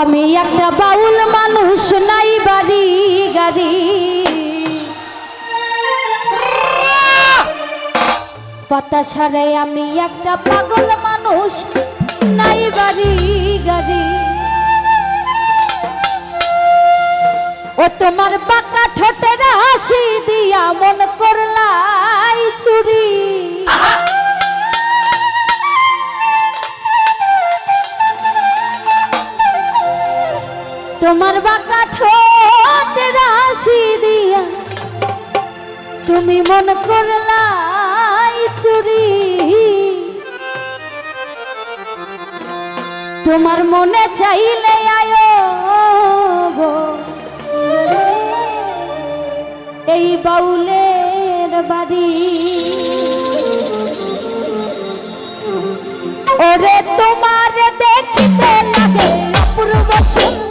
আমি একটা বাউল মানুষ, নাই বাড়ি, গাড়ি। পাতা সারে আমি একটা পাগল মানুষ, নাই বাড়ি, গাড়ি। ও তোমার পাকা ঠোঁটের হাসি দিয়া মন করলাই চুরি। তোমার বাঁকা ঠোঁট রাশি দিয়া তুমি মন করলাই চুরি। তোমার মনে চাইলে আয়ো এই বাউলের বাড়ি। ওরে তোমার দেখতে লাগে অপূর্ব সুন্দর।